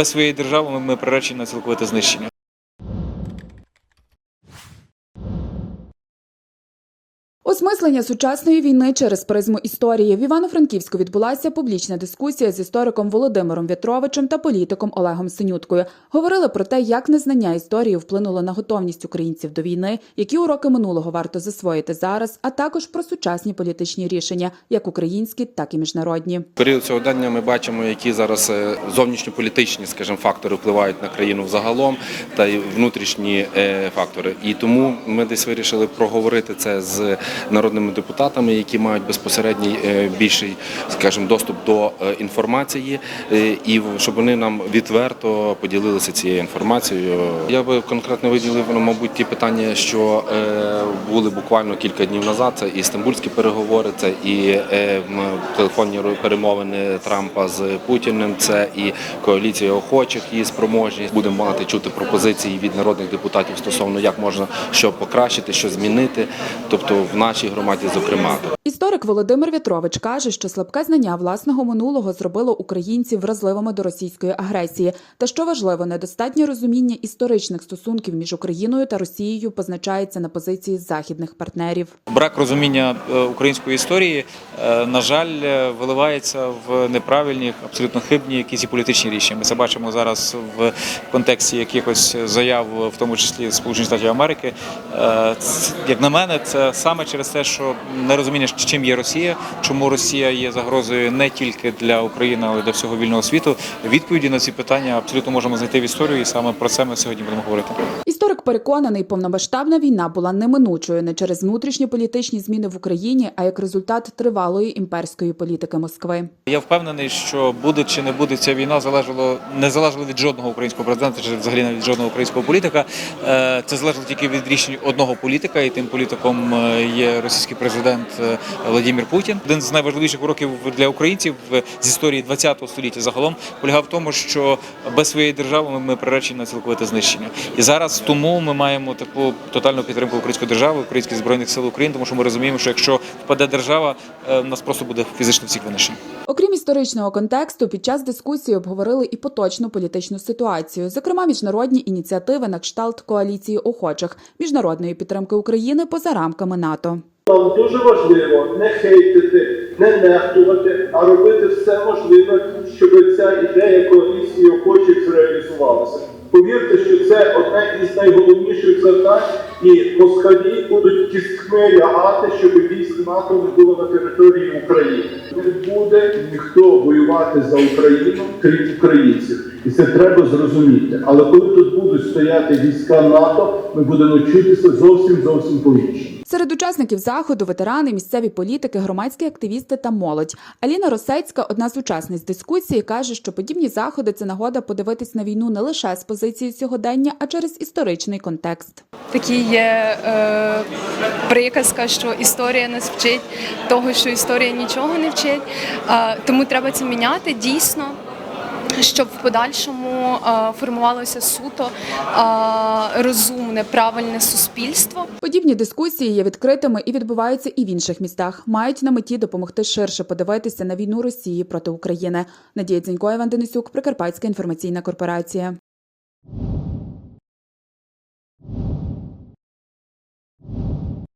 без своєї держави ми- приречені на цілковите знищення. Осмислення сучасної війни через призму історії в Івано-Франківську відбулася публічна дискусія з істориком Володимиром В'ятровичем та політиком Олегом Синюткою. Говорили про те, як незнання історії вплинуло на готовність українців до війни, які уроки минулого варто засвоїти зараз, а також про сучасні політичні рішення, як українські, так і міжнародні. В період сьогодення ми бачимо, які зараз е, зовнішньополітичні, скажімо, фактори впливають на країну взагалом, та й внутрішні е, фактори. І тому ми десь вирішили проговорити це з народними депутатами, які мають безпосередній е, більший, скажімо, доступ до е, інформації, е, і щоб вони нам відверто поділилися цією інформацією. Я би конкретно виділив, ну, мабуть, ті питання, що були буквально кілька днів назад. Це і стамбульські переговори, це і телефонні перемовини Трампа з Путіним, це і коаліція охочих і спроможність. Будемо мати чути пропозиції від народних депутатів стосовно як можна що покращити, що змінити, тобто в нашій громаді, зокрема. Історик Володимир В'ятрович каже, що слабке знання власного минулого зробило українців вразливими до російської агресії, та що важливо, недостатнє розуміння історичних стосунків між Україною та Росією позначається на позиції західних партнерів. Брак розуміння е, української історії, е, на жаль, е, виливається в неправильні, абсолютно хибні якісь і політичні рішення. Ми це бачимо зараз в контексті якихось заяв, в тому числі Сполучених Штатів Америки. Як на мене, це саме через те, що нерозуміння, чим є Росія, чому Росія є загрозою не тільки для України, але й для всього вільного світу. Відповіді на ці питання абсолютно можемо знайти в історії, і саме про це ми сьогодні будемо говорити. Історик переконаний, повномасштабна війна була неминучою не через внутрішньополітичні зміни в Україні, а як результат тривалої імперської політики Москви. Я впевнений, що буде чи не буде ця війна, залежало не залежало від жодного українського президента, чи взагалі навіть від жодного українського політика. Е, Це залежало тільки від рішень одного політика, і тим політиком е, є російський президент е, Владимир Путін. Один з найважливіших уроків для українців з історії ХХ століття загалом полягав в тому, що без своєї держави ми приречені на цілковите знищення. І зараз тому ми маємо таку тотальну підтримку української держави, українських збройних сил України, тому що ми розуміємо, що якщо впаде держава, е, нас просто буде фізично всіх винищено. Окрім історичного контексту, під час дискусії обговорили і поточну політичну ситуацію, зокрема міжнародні ініціативи на кшталт коаліції охочих міжнародної підтримки України поза рамками НАТО. Нам дуже важливо не хейтити, не нехтувати, а робити все можливе, щоб ця ідея коаліції охочих зреалізувалася. Повірте, що це одне із найголовніших завдань, і москалі будуть кісткми лягати, щоб військ НАТО не було на території України. Не буде ніхто воювати за Україну, крім українців, і це треба зрозуміти. Але коли тут будуть стояти війська НАТО, ми будемо чутися зовсім зовсім по-іншому. Серед учасників заходу ветерани, місцеві політики, громадські активісти та молодь. Аліна Росецька, одна з учасниць дискусії, каже, що подібні заходи це нагода подивитись на війну не лише з позиції сьогодення, а через історичний контекст. Такі є е, приказка, що історія нас вчить того, що історія нічого не вчить. Е, тому треба це міняти дійсно. Щоб в подальшому е, формувалося суто е, розумне, правильне суспільство. Подібні дискусії є відкритими і відбуваються і в інших містах. Мають на меті допомогти ширше подивитися на війну Росії проти України. Надія Дзінько, Іван Денисюк, Прикарпатська інформаційна корпорація.